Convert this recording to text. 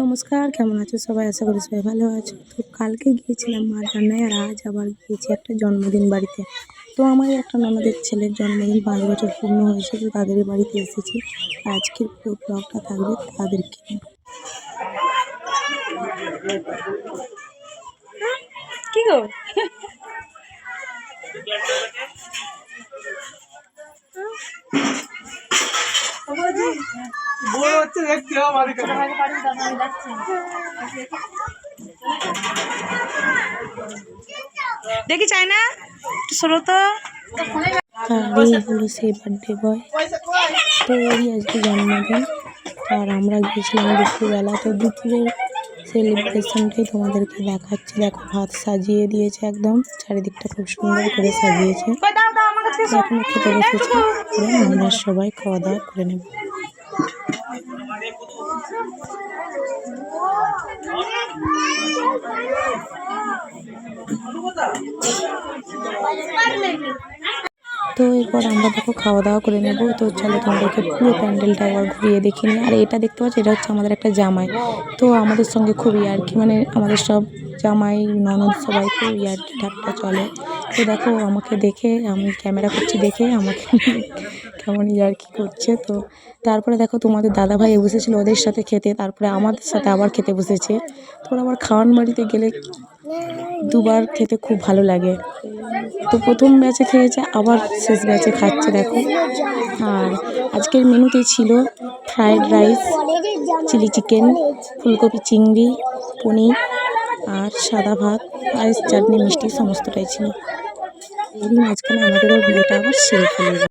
নমস্কার, কেমন আছো সবাই? আশা করি সবাই ভালো আছো। তো কালকে গিয়েছিলাম মার রান্নায় আর আজ আবার গিয়েছি একটা জন্মদিন বাড়িতে। তো আমার একটা ননদের ছেলের জন্মদিন পাঁচ বছর পূর্ণ হয়েছে, তো তাদের বাড়িতে এসেছি। আজকের পুরো ব্লগটা থাকবে তাদেরকে কি গো? হচ্ছে দেখতে আমার দেখি চাই না একটু সরো তো। এই হলো সেই বার্থডে বয় তো ওরই আজকে জন্মদিন আর আমরা গিয়েছিলাম দুপুরবেলা। তো দুপুরের সেলিব্রেশনটাই তোমাদেরকে দেখাচ্ছি। দেখো ভাত সাজিয়ে দিয়েছে একদম চারিদিকটা খুব সুন্দর করে সাজিয়েছে। এখন খেতে বসেছি। আমরা সবাই খাওয়া দাওয়া করে নেব। তো এরপর আমরা দেখো খাওয়া দাওয়া করে নেব। তো চলো তোমাদেরকে পুরো প্যান্ডেলটা একবার ঘুরিয়ে দেখিনি আর এটা দেখতে পাচ্ছ? এটা হচ্ছে আমাদের একটা জামাই। তো আমাদের সঙ্গে খুবই আর কি মানে আমাদের সব জামাই, ননদ সবাই খুব ইয়ার্কি ঠাট্টা চলে। তো দেখো, আমাকে দেখে, আমি ক্যামেরা করছি দেখে, আমাকে কেমন ইয়ার্কি করছে, তো তারপরে দেখো, তোমাদের দাদা ভাই বসেছিল ওদের সাথে খেতে, তারপরে আমাদের সাথে আবার খেতে বসেছে। তো আবার খাওয়ান বাড়িতে গেলে দুবার খেতে খুব ভালো লাগে। তো প্রথম ব্যাচে খেয়েছে, আবার শেষ ব্যাচে খাচ্ছে, দেখো। আর আজকের মেনুতে ছিল ফ্রায়েড রাইস চিলি চিকেন ফুলকপি চিংড়ি, পনির আর সাদা ভাত পায়েস চাটনি মিষ্টি, সমস্তটাই ছিল। এরই মাঝখানে আমাদেরও বিয়েটা আবার সেরে গেল